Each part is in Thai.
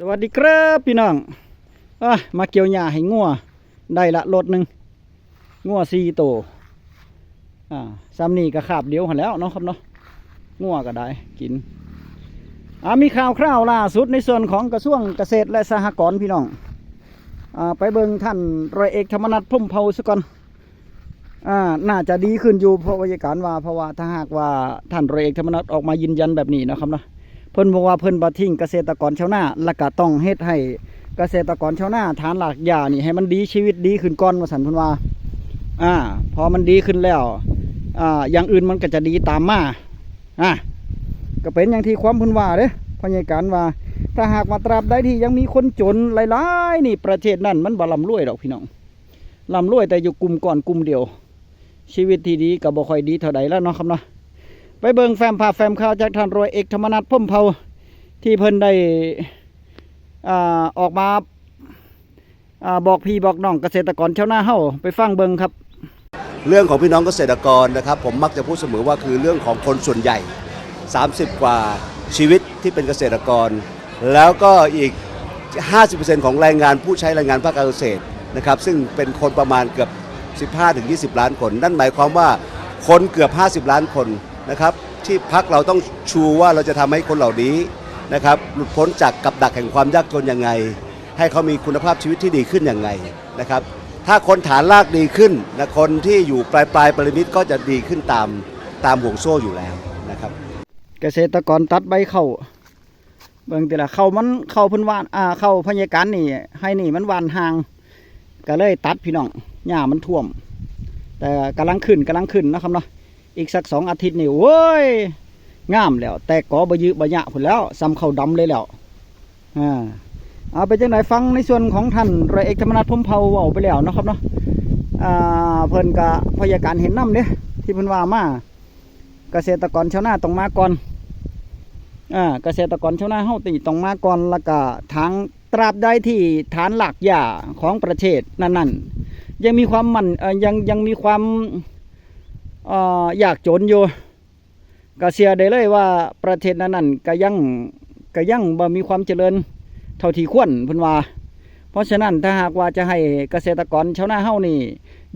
สวัสดีครับพี่น้องอะมาเกี่ยวหญ้าให้งัวได้ละรถหนึ่งงัวสี่ตัวอ่าซ้ำนี่ก็ขาบเดียวหันแล้วเนาะครับเนาะงัวก็ได้กินอ่ามีข่าวคราวล่าสุดในส่วนของกระทรวงเกษตรและสหกรณ์พี่น้องอ่าไปเบิ่งท่านร้อยเอกธรรมนัฐพรหมเผาซะก่อนอ่าน่าจะดีขึ้นอยู่เพราะวิการว่าเพราะว่าถ้าหากว่าท่านร้อยเอกธรรมนัฐออกมายืนยันแบบนี้นะครับเนาะ เพิ่นบอกว่าเพิ่นบ่ทิ้งเกษตรกรชาวนาแล้วก็ต้องเฮ็ดให้เกษตรกรชาวนาฐานหลักหญ้านี่ให้มันดีชีวิตดีขึ้นก่อนว่าซั่นเพิ่นว่า อ่า พอมันดีขึ้นแล้ว อ่า อย่างอื่นมันก็จะดีตามมาอ่าก็เป็นอย่างที่ความเพิ่นว่าเด้พยาการว่า ถ้าหากว่าตราบใดที่ยังมีคนจนหลายๆนี่ประเทศนั้นมันบ่ร่ำรวยดอกพี่น้องร่ำรวยแต่อยู่กลุ่มก่อนกลุ่มเดียว ชีวิตที่ดีก็บ่ค่อยดีเท่าใดแล้วเนาะครับเนาะ ไปเบิงแฟ้มภาพแฟ้มข่าวจากท่านรอยเอกธรรมนัฐพรหมเผาที่เพิ่นได้อ่าออกมาอ่าบอกพี่บอกน้องเกษตรกรชาวนาเฮาไปฟังเบิงครับ เรื่องของพี่น้องเกษตรกรนะครับ ผมมักจะพูดเสมอว่าคือเรื่องของคนส่วนใหญ่ 30 กว่าชีวิตที่เป็นเกษตรกร แล้วก็อีก 50%ของแรงงานผู้ใช้แรงงานภาคการเกษตรนะครับ ซึ่งเป็นคนประมาณเกือบ 15-20 ล้านคน นั่นหมายความว่าคนเกือบ 50 ล้านคน นะครับที่พักเราต้องชูว่าเราจะทำให้คนเหล่านี้นะครับหลุดพ้นจากกับดักแห่งความยากจนยังไง ให้เขามีคุณภาพชีวิตที่ดีขึ้นยังไงนะครับถ้าคนฐานรากดีขึ้นนะคนที่อยู่ปลายปลายปริมิตก็จะดีขึ้นตามตามห่วงโซ่อยู่แล้วนะครับ เกษตรกรตัดใบเข้าเบิ่งติละเข้ามันเข้าพิ่นหวานอ่าเข้าพยาการนี่ให้นี่มันวานห่างก็เลยตัดพี่น้องหญ้ามันท่วม แต่กำลังขึ้นกำลังขึ้นนะครับเนาะ อีกสักสองอาทิตย์นี่โว้ยงามแล้ว แต่กอบยืบยะพุ่นแล้วซ้ำเข้าดำเลยแล้วอ่าเอาไปจังไหนฟังในส่วนของท่านรอยเอกธรรมนัฐพมเผาเว้าไปแล้วนะครับเนาะอ่าเพิ่นกะพยาการเห็นน้ำเด้ที่เพิ่นว่ามาเกษตรกรชาวนาต้องมาก่อนอ่าเกษตรกรชาวนาเฮาตีต้องมาก่อนแล้วก็ทางตราบใดที่ฐานหลักหญ้าของประเทศนั้นๆยังมีความมันเออยังยังมีความ อยากจนอยู่ก็เสียได้เลยว่าประเทศนั้นๆก็ยังก็ยังบ่มีความเจริญเท่าที่ควรเพิ่นว่า เพราะฉะนั้นถ้าหากว่าจะให้เกษตรกรชาวนาเฮานี่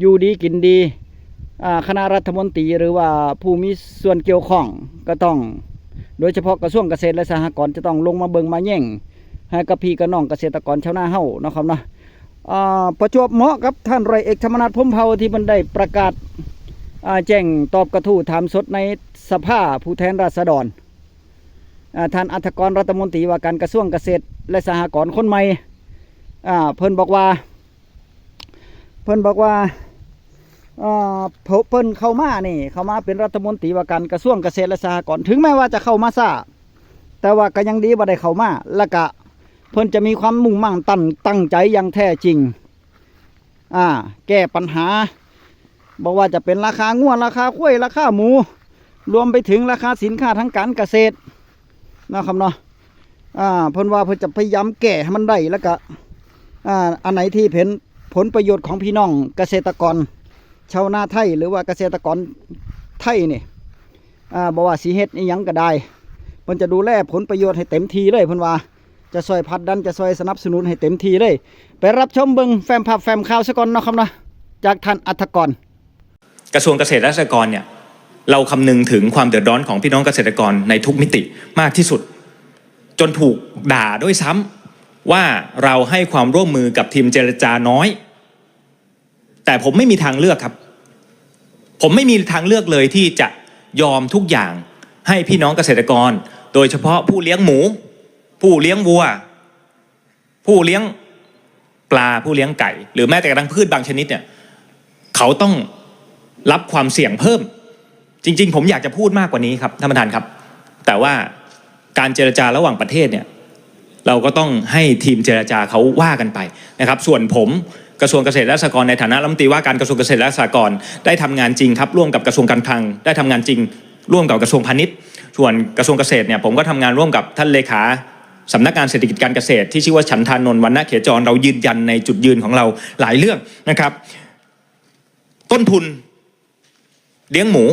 อยู่ดีกินดีคณะรัฐมนตรีหรือว่าผู้มีส่วนเกี่ยวข้องก็ต้อง โดยเฉพาะกระทรวงเกษตรและสหกรณ์จะต้องลงมาเบิงมาแย่งให้กับพี่กับน้องเกษตรกรชาวนาเฮานะครับเนาะประจวบเหมาะกับท่านร้อยเอกธรรมนัฐพมเผาที่มันได้ประกาศ แจ้งตอบกระทู้ถามสดในสภาผู้แทนราษฎรอ่าท่านอัธกรรัฐมนตรีว่าการกระทรวงเกษตร และสหกรณ์คนใหม่เพิ่นบอกว่า เพิ่นบอกว่าเพิ่นเข้ามานี่เข้ามาเป็นรัฐมนตรีว่าการกระทรวงเกษตรและสหกรณ์ถึงแม้ว่าจะเข้ามาซ่าแต่ว่าก็ยังดีบ่ได้เข้ามาแล้วก็เพิ่นจะมีความมุ่งมั่นตั้งตั้งใจอย่างแท้จริงอ่าแก้ปัญหา บอกว่าจะเป็นราคาง่วราคาข้วยราคาหมู รวมไปถึงราคาสินค้าทางการเกษตรนะครับเนาะอ่าเพิ่นว่าเพิ่นจะพยายามแก้ให้มันได้แล้วก็อ่าอันไหนที่เป็นผลประโยชน์ของพี่น้องเกษตรกร ชาวนาไทยหรือว่าเกษตรกรไทยนี่อ่าบอกว่าสีเฮ็ดนี่ยังก็ได้เพิ่นจะดูแลผลประโยชน์ให้เต็มทีเลยเพิ่นว่าจะซอยพัดดันจะซอยสนับสนุนให้เต็มทีเลย ไปรับชมเบิงแฟมภาพแฟมข่าวซะก่อนเนาะครับเนาะจากท่านอัธกร กระทรวงเกษตรและสหกรณ์เนี่ยเราคำนึงถึงความเดือดร้อนของพี่น้องเกษตรกรในทุกมิติมากที่สุด จนถูกด่าด้วยซ้ำว่าเราให้ความร่วมมือกับทีมเจรจาน้อย แต่ผมไม่มีทางเลือกครับ ผมไม่มีทางเลือกเลยที่จะยอมทุกอย่างให้พี่น้องเกษตรกร โดยเฉพาะผู้เลี้ยงหมู ผู้เลี้ยงวัว ผู้เลี้ยงปลาผู้เลี้ยงไก่ หรือแม้แต่กระทั่งพืชบางชนิดเนี่ยเขาต้อง รับความเสี่ยงเพิ่ม จริง ๆ ผมอยากจะพูดมากกว่านี้ครับท่านประธานครับ แต่ว่าการเจรจาระหว่างประเทศเนี่ยเราก็ต้องให้ทีมเจรจาเขาว่ากันไปนะครับ ส่วนผมกระทรวงเกษตรและสหกรณ์ในฐานะรัฐมนตรีว่าการกระทรวงเกษตรและสหกรณ์ได้ทำงานจริงครับ ร่วมกับกระทรวงการคลัง ได้ทำงานจริง ร่วมกับกระทรวงพาณิชย์ ส่วนกระทรวงเกษตรเนี่ยผมก็ทำงานร่วมกับท่านเลขาสำนักงานเศรษฐกิจการเกษตร ที่ชื่อว่าฉันทานนท์วรรณเขจรเรายืนยันในจุดยืนของเราหลายเรื่องนะครับ ต้นทุน เลี้ยงหมู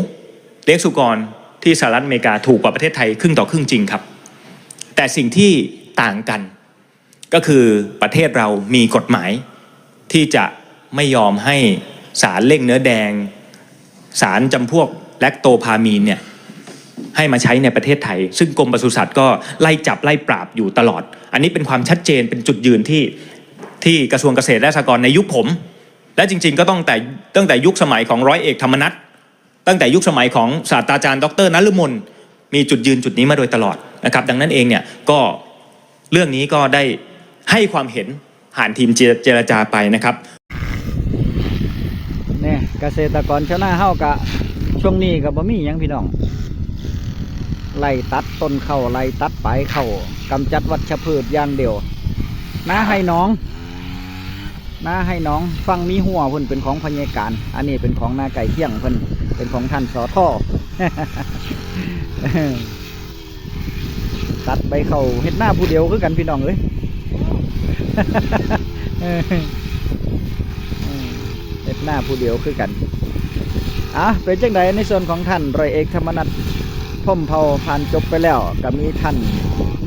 เลี้ยงสุกรที่สหรัฐอเมริกาถูกกว่าประเทศไทยครึ่งต่อครึ่งจริงครับ แต่สิ่งที่ต่างกัน ก็คือประเทศเรามีกฎหมาย ที่จะไม่ยอมให้สารเล่งเนื้อแดง สารจำพวกแลคโตพามีนเนี่ยให้มาใช้ในประเทศไทย ซึ่งกรมปศุสัตว์ก็ไล่จับไล่ปราบอยู่ตลอด อันนี้เป็นความชัดเจนเป็นจุดยืนที่ที่กระทรวงเกษตรและสหกรณ์ในยุคผม และจริงๆก็ต้องแต่ตั้งแต่ยุคสมัยของร้อยเอกธรรมนัฐ ตั้งแต่ยุคสมัยของศาสตราจารย์ ดรนฤมลมีจุดยืนจุดนี้มาโดยตลอดนะครับ ดังนั้นเองเนี่ยก็เรื่องนี้ก็ได้ให้ความเห็นผ่านทีมเจรจาไปนะครับเนี่ยเกษตรกรชาวนาเฮากะช่วงนี้ก็บ่มียังพี่น้องไล่ตัดต้นเข้าไล่ตัดปลายเข้ากำจัดวัชพืชอย่างเดียวน้าให้น้อง น้าให้น้องฟังมีหัวเพิ่นเป็นของพญาการ อันนี้เป็นของนาไก่เที่ยงเพิ่นเป็นของท่านสอท่อตัดไปเขาเฮ็ดหน้าผู้เดียวคือกันพี่น้องเอ้ยเฮ็ดหน้าผู้เดียวคือกันอะเป็นจังไดในส่วนของท่านร้อยเอกธรรมนัฐพรหมเผาผ่านจบไปแล้วก็มีท่าน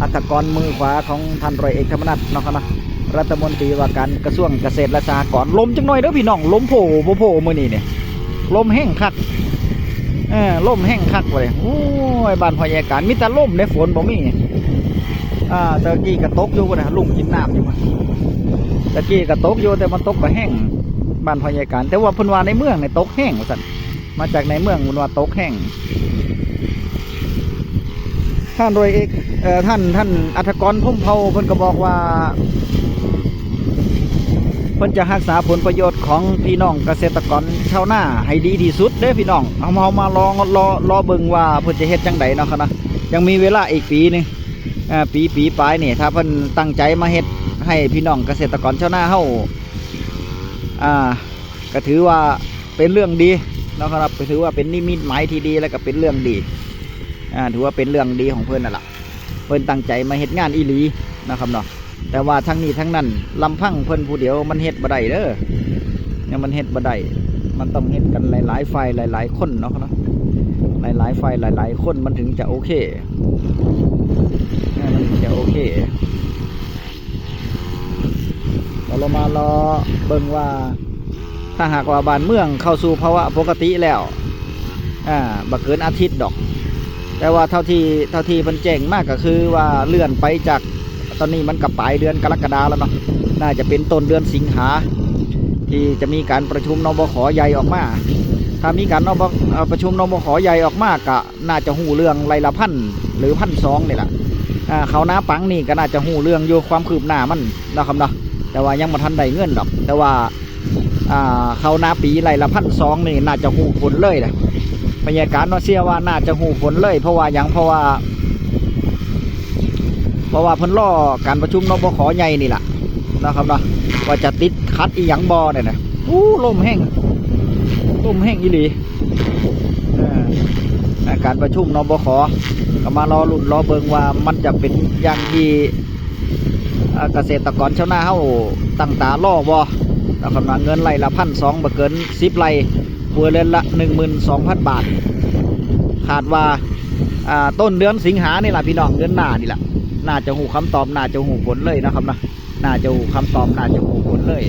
อัตกรมือขวาของท่านร้อยเอกธรรมนัฐเนาะครับนะ รัฐมนตรีว่าการกระทรวงเกษตรและสหกรณ์ลมจังหน่อยเด้อพี่น้องลมโผล่บ่โผล่มือนี้เนี่ยลมแห้งคักเออลมแห้งคักเลยโอ้ยบ้านพยาการมีแต่ลมในฝนบ่มีอ่าตะกี้ก็ตกอยู่นนะลุงกินน้ำอยู่พุ่นตะกี้ก็ตกอยู่แต่มันตกก็แห้งบ้านพยาการ แต่ว่าพนวาในเมืองในตกแห้งว่าซั่นมาจากในเมืองพนวาตกแห้งท่านโดยเอกเอ่อท่านท่านอัธกรพุ่มเผาเพิ่นก็บอกว่า เพิ่นจะรักษาผลประโยชน์ของพี่น้องเกษตรกรชาวนาให้ดีที่สุดเด้พี่น้องเอามาเอามาลองรอรอเบิ่งว่าเพิ่นจะเฮ็ดจังไดเนาะครับนะยังมีเวลาอีกปีนึงอ่าปีปีปลายนี่ถ้าเพิ่นตั้งใจมาเฮ็ดให้พี่น้องเกษตรกรชาวนาเฮาอ่าก็ถือว่าเป็นเรื่องดีนะครับถือว่าเป็นนิมิตหมายที่ดีแล้วก็เป็นเรื่องดีอ่าถือว่าเป็นเรื่องดีของเพื่อนนั่นแหละเพื่อนตั้งใจมาเฮ็ดงานอีหลีนะครับเนาะ แต่ว่าทั้งนี้ทั้งนั้นลำพังเพื่นผู้เดียวมันเฮ็ดบ่ได้เด้อเนี่ยมันเฮ็ดบ่ได้มันต้องเฮ็ดกันหลายๆฝ่ายหลาย ๆ คนเนาะครับนะหลายๆฝ่ายหลาย ๆ คนมันถึงจะโอเคมันถึงจะโอเคเราเรามารอเบิ่งว่าถ้าหากว่าบ้านเมืองเข้าสู่ภาวะปกติแล้วอ่าบักเกินอาทิตย์ดอก แต่ว่าเท่าที่เท่าที่มันแจ้งมากก็คือว่าเลื่อนไปจาก ตอนนี้มันกับปลายเดือนกรกฎาแล้วเนาะน่าจะเป็นต้นเดือนสิงหาที่จะมีการประชุมนบขใหญ่ออกมา ถ้ามีการนบประชุมนบขใหญ่ออกมากะน่าจะหูเรื่องไรละพันหรือพันสองนี่แหละเขาหน้าปังนี่ก็น่าจะหูเรื่องอยู่ความคืบหน้ามันนะครับเนาะแต่ว่ายังมาทันได้เงินดอก แต่ว่าเขาหน้าปีไรละพันสองนี่น่าจะหูผลเลยนะบรรยากาศเนาะเสียว่าน่าจะหูผลเลย เพราะว่ายังเพราะว่า ราะว่าเพิ่นล่อการประชุมนบขใหญ่นี่แหละนะครับเนาะว่าจะติดคัดอีหยังบอเนี่ยนะอู้ลมแห้งลมแห้งอีหรี่การประชุมนบขก็มารอลุ่นรอเบิงว่ามันจะเป็นอย่างที่เกษตรกรชาวนาเฮาตั้งตาล่อบ่นะครับว่าเงินไร่ละพันสองบ่เกินสิบไร่ครัวเรือนละหนึ่งหมื่นสองพันบาท ขาดว่าอ่าต้นเดือนสิงหานี่แหละพี่น้องเดือนหน้านี่แหละ น่าจะหูคำตอบน่าจะหูผลเลยนะครับนะน่าจะหูคำตอบน่าจะหูผลเลย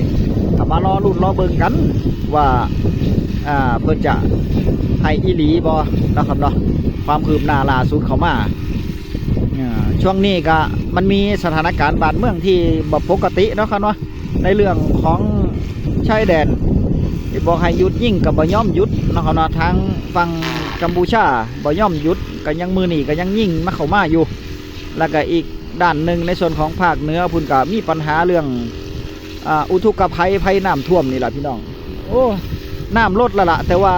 เอามารอรุ่นรอเบิ่งกันว่าอ่าเพิ่นจะให้อีหลีบ่นะครับเนาะความคืบหน้าล่าสุดเขามาอ่าช่วงนี้ก็มันมีสถานการณ์บ้านเมืองที่บบปกติเนาะครับเนาะในเรื่องของชายแดนบอกให้หยุดยิ่งกับบ่ย่อมหยุดนะครับเนาะทางฝั่งกัมพูชาบ่ย่อมหยุดก็ยังมือหนี่ก็ยังยิ่งมาเข้ามาอยู่ แล้วก็อีกด้านหนึ่งในส่วนของภาคเหนือพุ่นก็มีปัญหาเรื่องอ่าอุทกภัยภัยน้ำท่วมนี่แหละพี่น้อง โอ้น้ำลดและละแต่ว่า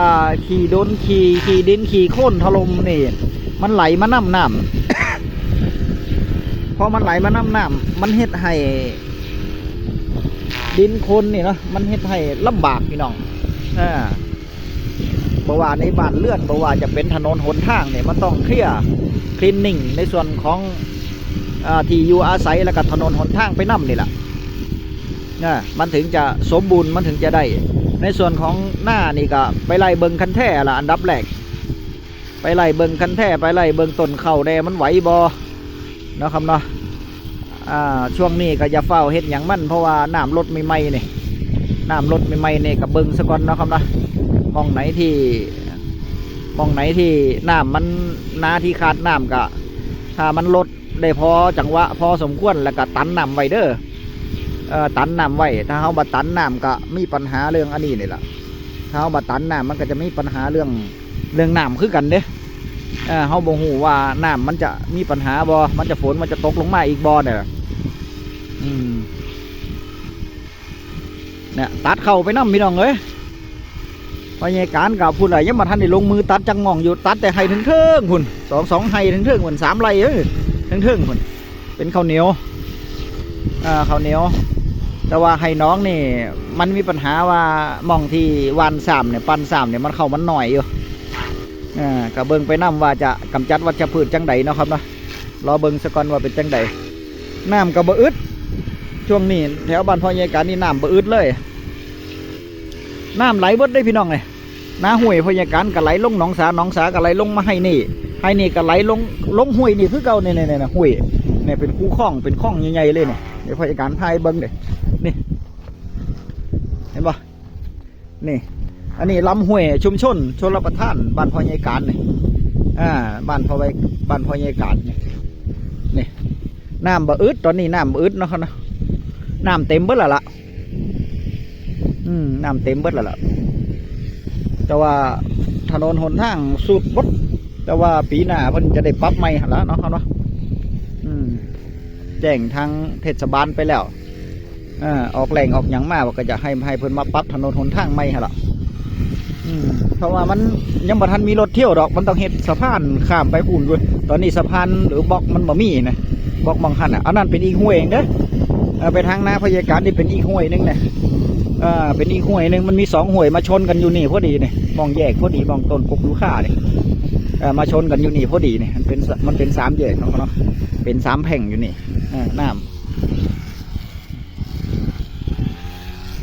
ขี่โดนขี่ขี่ดินขี่โค่นถล่มนี่ มันไหลมาน้ำน้ำพอมันไหลมาน้ำน้ำมันเฮ็ดให้ดินโคนนี่เนาะมันเฮ็ดให้ลำบากพี่น้องอ่าบ่ว่าในบ้านเลื่อนบ่ว่าจะเป็นถนนหนทางเนี่ยมันต้องเคลียร์คลีนนิ่งในส่วนของ ที่อยู่อาศัยแล้วก็ถนนหนทางไปน้ำนี่แหละนะมันถึงจะสมบูรณ์มันถึงจะได้ ในส่วนของหน้านี่ก็ไปไล่เบิงคันแท่ละอันดับแรกไปไล่เบิงคันแท่ไปไล่เบิงต้นเข่าแดมันไหวบอเนาะครับเนาะอ่าช่วงนี้ก็อย่าเฝ้าเฮ็ดหยังมั่นเพราะว่าน้ำลดใหม่ๆนี่น้ำลดใหม่ๆนี่ก็เบิงซะก่อนเนาะครับเนาะมองไหนที่มองไหนที่น้ำมันนาที่ขาดน้ำก็ถ้ามันลด ได้พอจังหวะพอสมควรแล้วก็ตันน้ำไว้เด้อเอ่อตันน้ำไว้ถ้าเฮาบ่ตันน้ำก็มีปัญหาเรื่องอันนี้นี่แหละถ้าเฮาบ่ตันน้ำมันก็จะมีปัญหาเรื่องเรื่องน้ำคือกันเด้เอเฮาบ่ฮู้ว่าน้ำมันจะมีปัญหาบ่มันจะฝนมันจะตกลงมาอีกบ่เนี่ยเนี่ยตัดเข้าไปน้ำพี่น้องเอ้ยพยาการกับพุ่นอะไรยังมาทันได้ลงมือตัดจังมองอยู่ตัดแต่ให้ถึงเทิงพุ่นสองสองให้ถึงเทิงพุ่นสามไรเอ้ย ถึงเทิงพุ่นเป็นข้าวเหนียวอ่าข้าวเหนียว แต่ว่าให้น้องนี่ มันมีปัญหาว่ามองที่วานสามเนี่ยปันสามเนี่ยมันเข้ามันหน่อยอยู่อ่ากระเบิงไปนํว่าจะกำจัดวัชพืชจังใดเนาะครับเนาะรอเบิงสก่อนว่าเป็นจังใดน้ำก็บ่อึดช่วงนี้แถวบ้านพ่อใหญ่การนี่น้ำเบ่อึดเลยน้ำไหลเบิดได้พี่น้องเลยน้าห้วยพ่อใหญ่การก็ไหลลงหนองสาหนองสาก็ไหลลงมาให้นี่ ให้นี่ก็ไหลลงลงห้วยนี่คือเก่าเนี่ยเนี่ยเนี่ยห้วยเนี่ยเป็นคูคลองเป็นคลองใหญ่ๆเลยเนี่ยเดี๋ยวพ่อใหญ่การพายเบิ่งเลยนี่เห็นปะนี่ อันนี้ลำห้วยชุมชนชนรับประทานบ้านพ่อใหญ่การเนี่ยอ่าบ้านพ่อไว้บ้านพ่อใหญ่การเนี่ยนี่น้ำบ่อึดตอนนี้น้ำบ่อึดเนาะครับเนาะน้ำเต็มเบิดละละอืมน้ำเต็มเบิดละละแต่ว่าถนนหนทางสุดบด แต่ว่าปีหน้าเพิ่นจะได้ปรับใหม่หั่นละเนาะครับเนาะแจ้งทางเทศบาลไปแล้วอออกแหล่งออกหยังมาว่าก็จะให้ให้เพิ่นมาปรับถนนหนทางใหม่หั่นละเพราะว่ามันยังบ่ทันมีรถเที่ยวดอก มันต้องเฮ็ดสะพานข้ามไปอุ่นด้วยตอนนี้สะพานหรือบล็อกมันบ่มีนะบล็อกบางคันอะอันนั้นเป็นอีกห้วยเองเด้อไปทางหน้าพยาการนี่เป็นอีกห้วยหนึงนะเอ่าเป็นอีกห้วยหนึงมันมีสองห้วยมาชนกันอยู่นี่พอดีนี่มองแยกพอดีมองต้นกกลูกค้านี่เออมาชนกันอยู่นี่พอดีนี่มันเป็นมันเป็นสามแยกเนาะเนาะเป็นสามแผงอยู่นี่น้ำ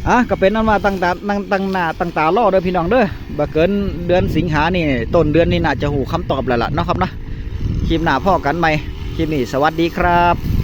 อะก็เป็นนั้นว่าตั้งตาตั้งตั้งหน้าตั้งตารอเด้อพี่น้องเด้อบ่เกินเดือนสิงหานี่ต้นเดือนนี่น่าจะหูคำตอบแล้วล่ะเนาะครับนะคลิปหน้าพ่อกันใหม่คลิปนี้สวัสดีครับ